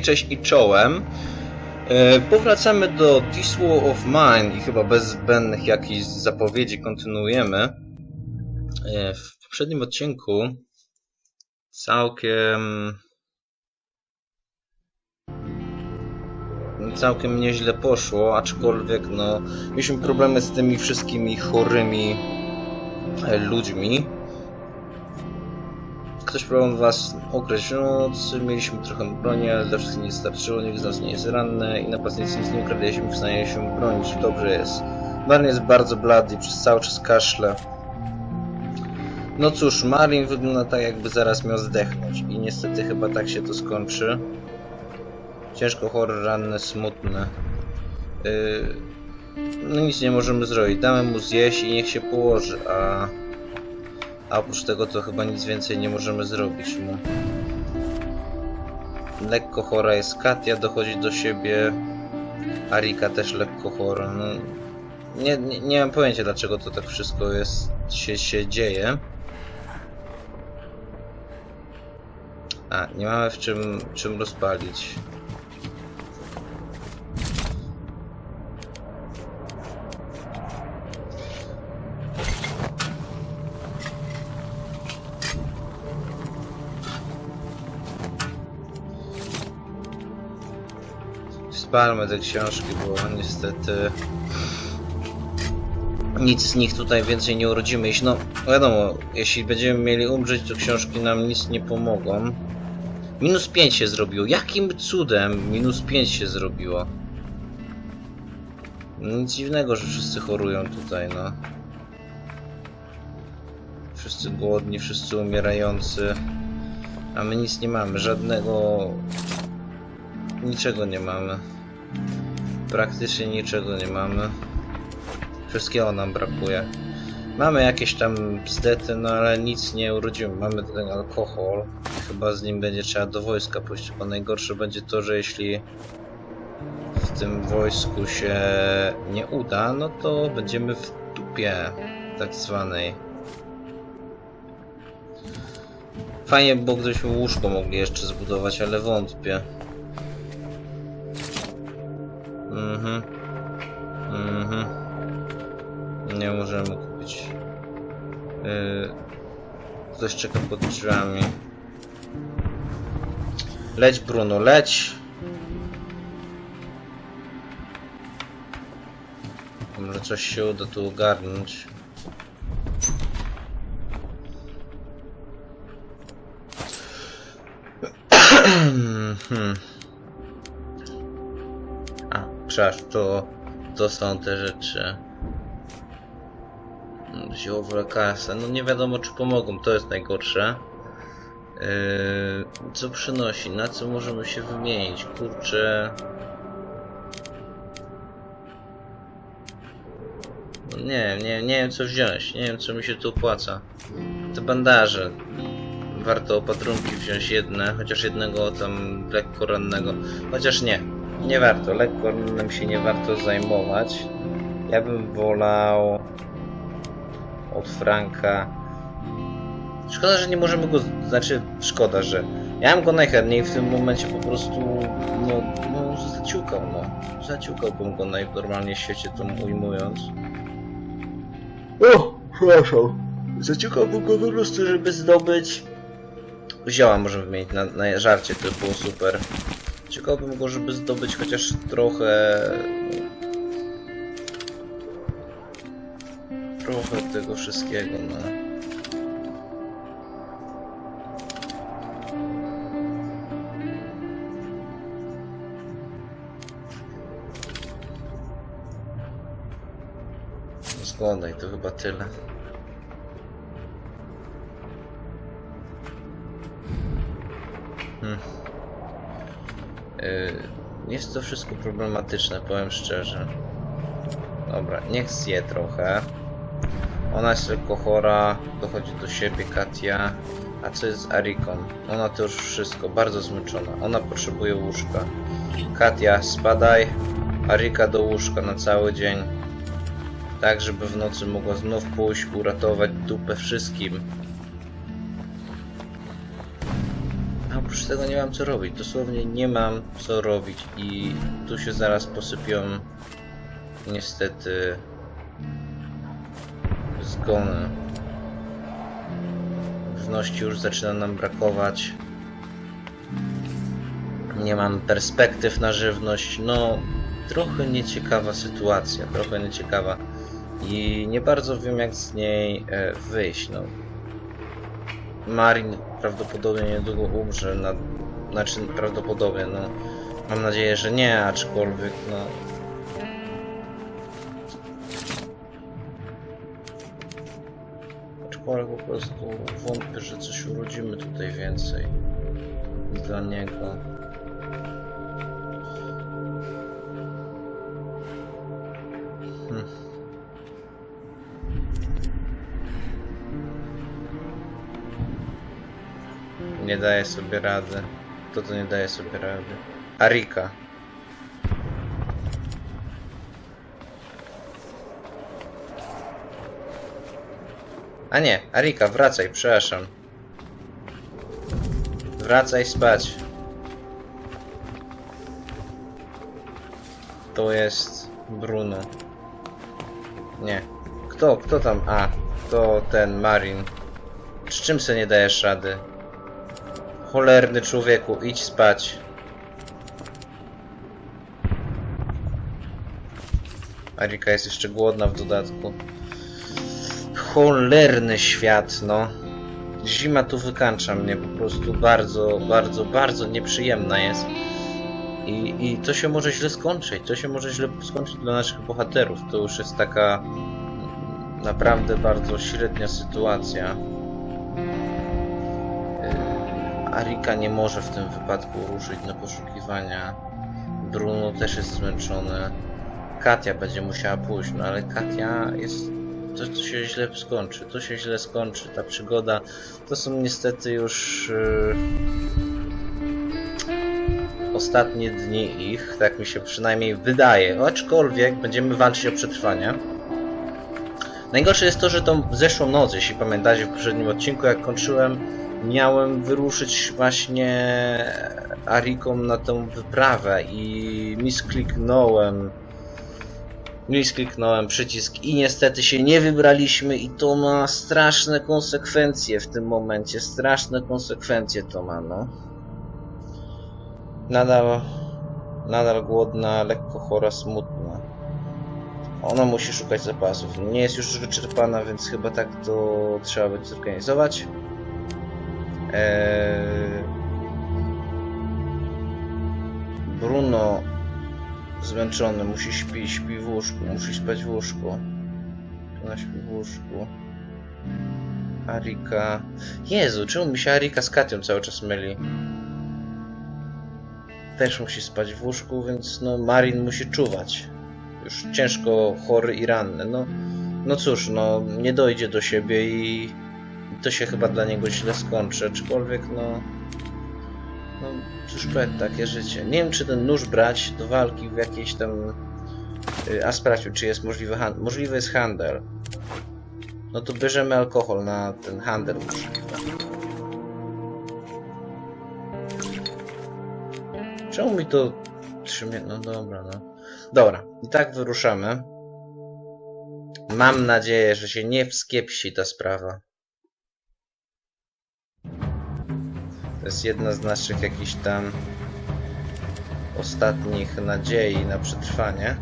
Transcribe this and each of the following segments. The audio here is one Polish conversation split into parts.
cześć i czołem. E, Powracamy do This War of Mine i chyba bez zbędnych jakichś zapowiedzi kontynuujemy. E, W poprzednim odcinku całkiem całkiem nieźle poszło, aczkolwiek no mieliśmy problemy z tymi wszystkimi chorymi e, ludźmi. Ktoś próbował was okraść w nocy, mieliśmy trochę broni, ale dla wszystkich nie starczyło, nikt z nas nie jest ranny i napastnicy nic nie ukradli, jesteśmy w stanie się bronić. Dobrze jest. Marin jest bardzo blady i przez cały czas kaszle. No cóż, Marin wygląda tak jakby zaraz miał zdechnąć i niestety chyba tak się to skończy. Ciężko chory, ranny, smutny. Yy... No nic nie możemy zrobić, damy mu zjeść i niech się położy, a... A oprócz tego to chyba nic więcej nie możemy zrobić mu. Lekko chora jest Katia, dochodzi do siebie. Arika też lekko chora. No, nie, nie, nie mam pojęcia dlaczego to tak wszystko jest, się, się dzieje. A, nie mamy w czym, czym rozpalić. Spalmy te książki, bo niestety nic z nich tutaj więcej nie urodzimy. Jeśli, no wiadomo, jeśli będziemy mieli umrzeć, to książki nam nic nie pomogą. Minus 5 się zrobiło. Jakim cudem minus 5 się zrobiło? Nic dziwnego, że wszyscy chorują tutaj, no. Wszyscy głodni, wszyscy umierający. A my nic nie mamy, żadnego Niczego nie mamy. Praktycznie niczego nie mamy. Wszystkiego nam brakuje. Mamy jakieś tam bzdety, no ale nic nie urodzimy. Mamy ten alkohol. Chyba z nim będzie trzeba do wojska pójść, bo najgorsze będzie to, że jeśli w tym wojsku się nie uda, no to będziemy w dupie tak zwanej. Fajnie, bo gdybyśmy łóżko mogli jeszcze zbudować, ale wątpię. Mhm. Mhm. Nie możemy kupić. Yy, ktoś czeka pod drzwiami. Leć Bruno, leć! Może coś się uda tu ogarnąć. Przepraszam, to, są te rzeczy. Ziołowe lekarstwa. No nie wiadomo czy pomogą, to jest najgorsze. Yy, co przynosi? Na co możemy się wymienić? Kurczę. No nie, nie, nie wiem co wziąć. Nie wiem co mi się tu opłaca. Te bandaże. Warto opatrunki wziąć jedne, chociaż jednego tam lekko rannego. Chociaż nie, nie warto, lekko nam się nie warto zajmować. Ja bym wolał od Franka. Szkoda, że nie możemy go. Znaczy, szkoda, że. Ja bym go najchętniej w tym momencie po prostu. No, no zaciukał, no. Zaciukałbym go najnormalniej w świecie, to ujmując. O, przepraszam. Zaciukałbym go po prostu, żeby zdobyć. Zioła możemy wymienić na, na żarcie, to było super. Ciekałbym go, żeby zdobyć chociaż trochę... Trochę tego wszystkiego, no. To chyba tyle. Jest to wszystko problematyczne, powiem szczerze. Dobra, niech zje trochę. Ona jest tylko chora, dochodzi do siebie Katia. A co jest z Ariką? Ona to już wszystko, bardzo zmęczona. Ona potrzebuje łóżka. Katia, spadaj. Arika do łóżka na cały dzień. Tak, żeby w nocy mogła znów pójść, uratować dupę wszystkim. Tego nie mam co robić. Dosłownie nie mam co robić i tu się zaraz posypią niestety zgony. Żywności już zaczyna nam brakować. Nie mam perspektyw na żywność. No, trochę nieciekawa sytuacja, trochę nieciekawa. I nie bardzo wiem jak z niej e, wyjść. No. Marin prawdopodobnie niedługo umrze. Na, znaczy prawdopodobnie, no. Mam nadzieję, że nie, aczkolwiek no. Aczkolwiek po prostu wątpię, że coś urodzimy tutaj więcej dla niego. Nie daje sobie rady. Kto to nie daje sobie rady? Arika. A nie, Arika, wracaj, przepraszam. Wracaj spać. To jest Bruno. Nie. Kto? Kto tam? A, to ten Marin. Z czym se nie dajesz rady? Cholerny człowieku, idź spać. Arika jest jeszcze głodna w dodatku. Cholerny świat, no. Zima tu wykańcza mnie po prostu bardzo, bardzo, bardzo nieprzyjemna jest. I, I to się może źle skończyć. To się może źle skończyć dla naszych bohaterów. To już jest taka naprawdę bardzo średnia sytuacja. Arika nie może w tym wypadku ruszyć na poszukiwania. Bruno też jest zmęczony. Katia będzie musiała pójść, no ale Katia jest. To, to się źle skończy. To się źle skończy. Ta przygoda to są niestety już. Yy ostatnie dni ich, tak mi się przynajmniej wydaje, aczkolwiek będziemy walczyć o przetrwanie. Najgorsze jest to, że tą zeszłą noc, jeśli pamiętacie w poprzednim odcinku, jak kończyłem, miałem wyruszyć właśnie Ariką na tą wyprawę i miskliknąłem miskliknąłem przycisk i niestety się nie wybraliśmy i to ma straszne konsekwencje w tym momencie, straszne konsekwencje to ma, no. Nadal, nadal głodna, lekko chora, smutna. Ona musi szukać zapasów. Nie jest już wyczerpana, więc chyba tak to trzeba będzie zorganizować. Eee... Bruno zmęczony, musi śpić, śpi w łóżku, musi spać w łóżku. Ona śpi w łóżku. Arika... Jezu, czemu mi się Arika z Katią cały czas myli? też musi spać w łóżku, więc no Marin musi czuwać. Już ciężko chory i ranny. No, no cóż, no nie dojdzie do siebie i to się chyba dla niego źle skończy, aczkolwiek no no cóż powiedz, takie życie. Nie wiem czy ten nóż brać do walki w jakiejś tam y, a sprawdźmy czy jest możliwy handel. Możliwy jest handel. No to bierzemy alkohol na ten handel możliwy. Czemu mi to trzymie? No dobra, no. Dobra, i tak wyruszamy. Mam nadzieję, że się nie wskiepsi ta sprawa. Jest jedna z naszych jakichś tam ostatnich nadziei na przetrwanie.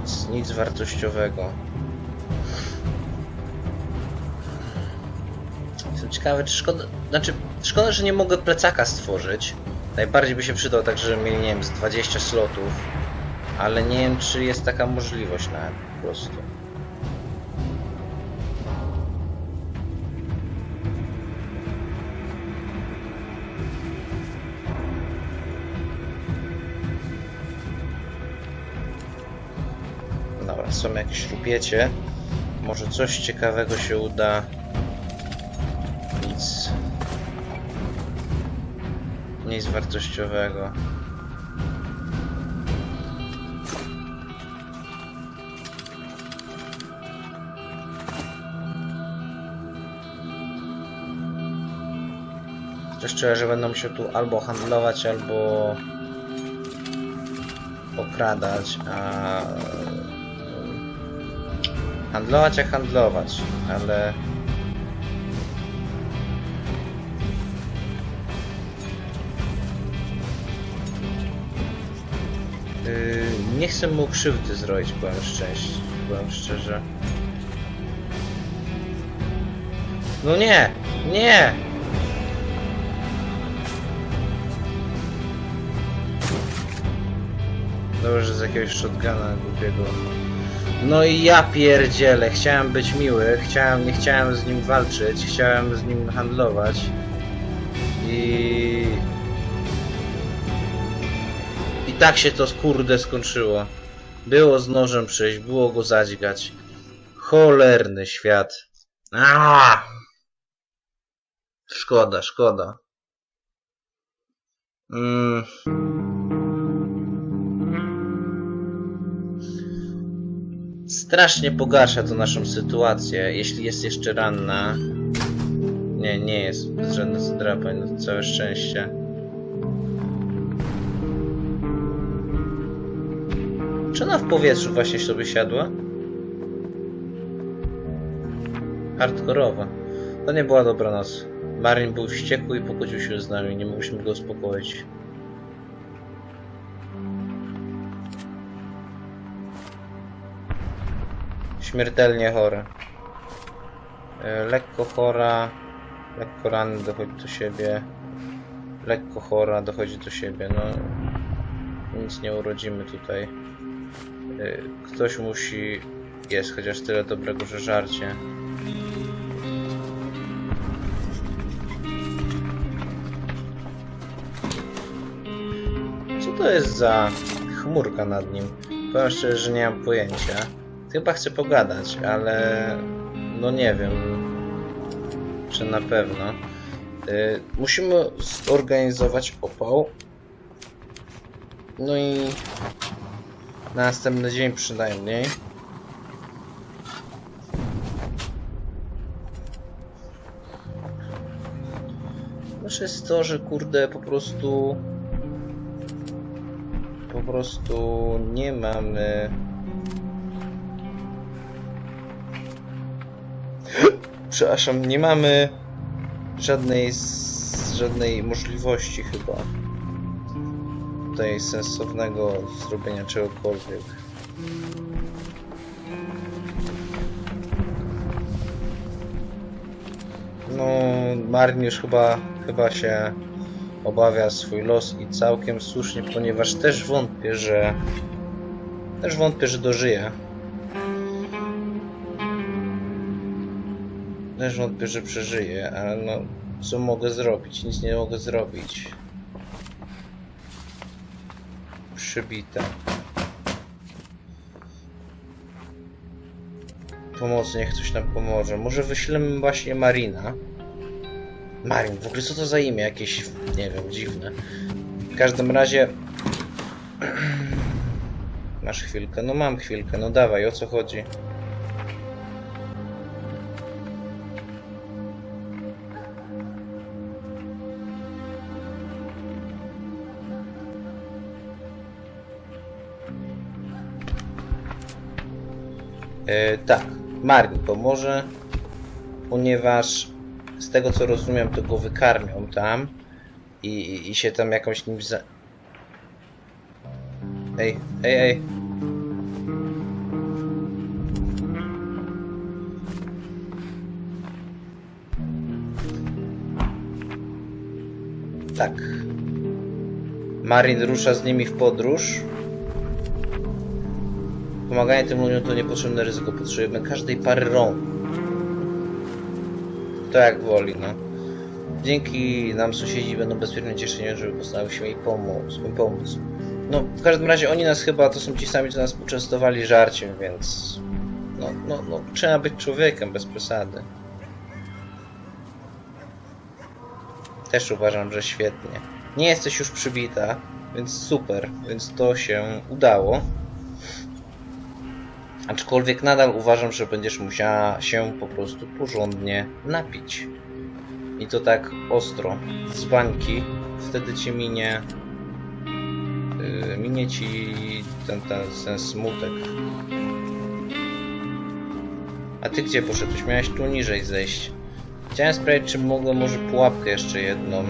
Nic, nic wartościowego. Jestem ciekawy, czy szkoda... Znaczy, szkoda, że nie mogę plecaka stworzyć. Najbardziej by się przydał tak, żeby mieli, nie wiem, z 20 slotów. Ale nie wiem, czy jest taka możliwość nawet po prostu. Dobra, są jakieś rupiecie. Może coś ciekawego się uda nic. Nic wartościowego. Coś czuję, że będą się tu albo handlować, albo okradać, a handlować jak handlować, ale Yy, nie chcę mu krzywdy zrobić, powiem szczęście, powiem szczerze. No nie! Nie! Dobrze, z jakiegoś shotguna głupiego. No i ja pierdzielę, chciałem być miły, chciałem, nie chciałem z nim walczyć, chciałem z nim handlować. I... I tak się to kurde skończyło. Było z nożem przyjść, było go zadźgać. Cholerny świat. Aaaa! Szkoda, szkoda. Mm. Strasznie pogarsza to naszą sytuację, jeśli jest jeszcze ranna. Nie, nie jest bez żadnych zdrapań, no całe szczęście. Czy ona w powietrzu właśnie sobie siadła? Hardkorowa. To nie była dobra noc. Marin był wściekły i pokłócił się z nami, nie mogliśmy go uspokoić. Śmiertelnie chory. E, Lekko chora, lekko ranny dochodzi do siebie. Lekko chora dochodzi do siebie, no nic nie urodzimy tutaj. E, Ktoś musi jest chociaż tyle dobrego, że żarcie. Co to jest za chmurka nad nim? Powiem szczerze, że nie mam pojęcia. Chyba chcę pogadać, ale no nie wiem, czy na pewno. Y, musimy zorganizować opał. No i na następny dzień przynajmniej. Też jest to, że kurde po prostu po prostu nie mamy Przepraszam, nie mamy żadnej żadnej możliwości chyba tutaj sensownego zrobienia czegokolwiek. No, już chyba, chyba się obawia swój los i całkiem słusznie, ponieważ też wątpię, że też wątpię, że dożyje. Też wątpię, że przeżyję, ale no, co mogę zrobić? Nic nie mogę zrobić. Przybita. Pomocy, niech ktoś nam pomoże. Może wyślemy właśnie Marina. Marin, w ogóle co to za imię? Jakieś, nie wiem, dziwne. W każdym razie... Masz chwilkę? No mam chwilkę, no dawaj, o co chodzi? E, tak, Marin pomoże, ponieważ z tego co rozumiem, to go wykarmią tam i, i, i się tam jakąś nim za... Ej, ej, ej. Tak. Marin rusza z nimi w podróż. Pomaganie tym ludziom to niepotrzebne ryzyko. Potrzebujemy każdej pary rąk. To jak woli, no. Dzięki nam sąsiedzi będą bezpiecznie cieszeni, żeby postanowił się jej pomóc, im pomóc. No, w każdym razie oni nas chyba, to są ci sami, co nas poczęstowali żarciem, więc... No, no, no, trzeba być człowiekiem, bez przesady. Też uważam, że świetnie. Nie jesteś już przybita, więc super, więc to się udało. Aczkolwiek nadal uważam, że będziesz musiała się po prostu porządnie napić. I to tak ostro. Z bańki. Wtedy ci minie. Yy, minie ci ten, ten, ten smutek. A ty gdzie poszedłeś? Miałeś tu niżej zejść. Chciałem sprawdzić, czy mogę może pułapkę jeszcze jedną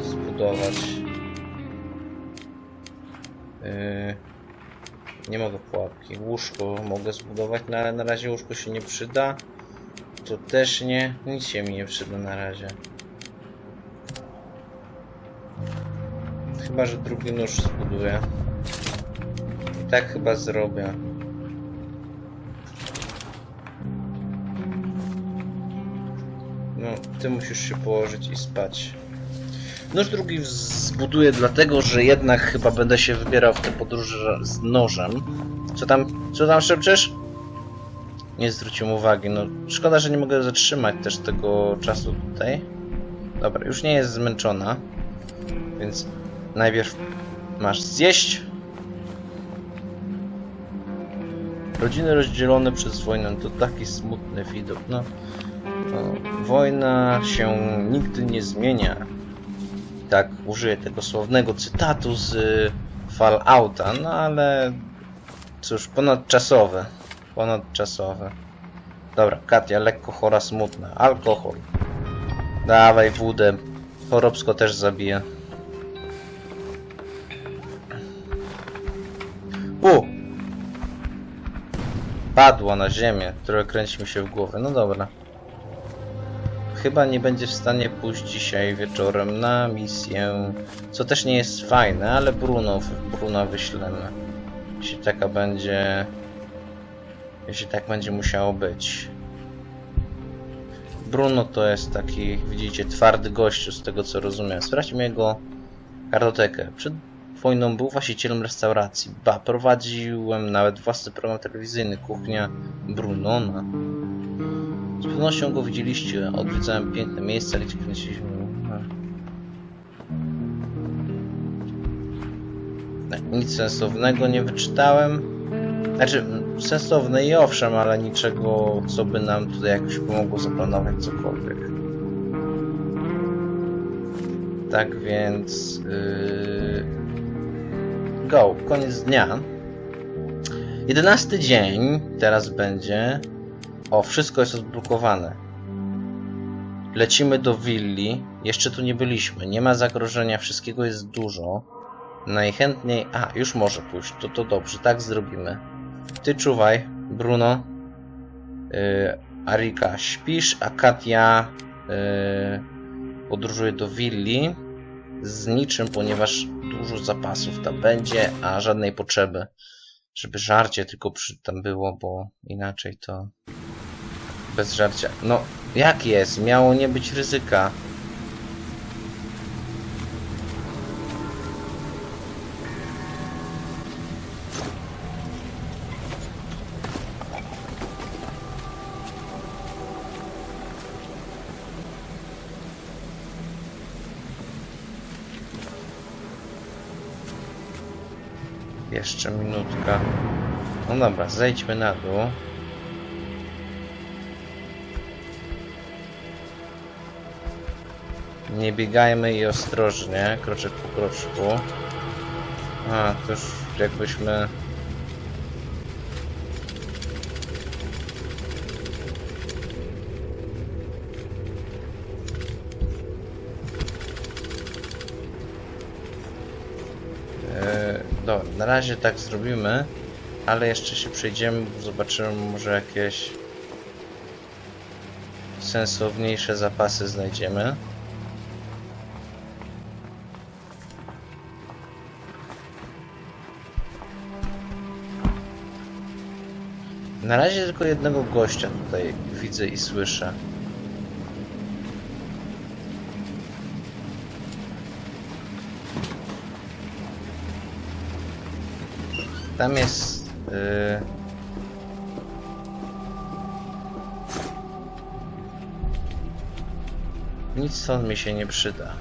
zbudować. Yy, nie mogę pułapki. Łóżko mogę zbudować, no ale na razie łóżko się nie przyda. To też nie. Nic się mi nie przyda na razie. Chyba, że drugi nóż zbuduję. I tak chyba zrobię. No, ty musisz się położyć i spać. Nóż drugi zbuduję dlatego, że jednak chyba będę się wybierał w tę podróż z nożem. Co tam, co tam szepczesz? Nie zwróciłem uwagi, no szkoda, że nie mogę zatrzymać też tego czasu tutaj. Dobra, już nie jest zmęczona, więc najpierw masz zjeść. Rodziny rozdzielone przez wojnę to taki smutny widok, no. no wojna się nigdy nie zmienia. Tak, użyję tego sławnego cytatu z y, Fallouta, no ale cóż, ponadczasowe. Ponadczasowe. Dobra, Katia, lekko chora, smutna. Alkohol. Dawaj wódę. Chorobsko też zabije. U! Padła na ziemię, trochę kręci mi się w głowie. No dobra. Chyba nie będzie w stanie pójść dzisiaj wieczorem na misję. Co też nie jest fajne, ale Bruno, Bruno wyślemy. Jeśli taka będzie... Jeśli tak będzie musiało być. Bruno to jest taki, widzicie, twardy gościu z tego co rozumiem. Sprawdźmy jego kartotekę. Przed wojną był właścicielem restauracji. Ba, prowadziłem nawet własny program telewizyjny Kuchnia Brunona. Z pewnością go widzieliście. Odwiedzałem piękne miejsca, gdzie kręciliśmy. Tak, Nic sensownego nie wyczytałem. Znaczy, sensowne i owszem, ale niczego, co by nam tutaj jakoś pomogło zaplanować cokolwiek. Tak więc... Yy... Go, koniec dnia. Jedenasty dzień teraz będzie. O, wszystko jest odblokowane. Lecimy do willi. Jeszcze tu nie byliśmy. Nie ma zagrożenia, wszystkiego jest dużo. Najchętniej... A, już może pójść. To, to dobrze, tak zrobimy. Ty czuwaj, Bruno. Yy, Arika, śpisz, a Katia yy, podróżuje do willi z niczym, ponieważ dużo zapasów tam będzie, a żadnej potrzeby, żeby żarcie tylko przy tam było, bo inaczej to bez żarcia. No, jak jest? Miało nie być ryzyka. Jeszcze minutka. No dobra, zejdźmy na dół. Nie biegajmy i ostrożnie, kroczek po kroczku. A, to już jakbyśmy... E, Dobra, na razie tak zrobimy, ale jeszcze się przejdziemy, zobaczymy może jakieś sensowniejsze zapasy znajdziemy. Na razie tylko jednego gościa tutaj widzę i słyszę. Tam jest... Yy... Nic stąd mi się nie przyda.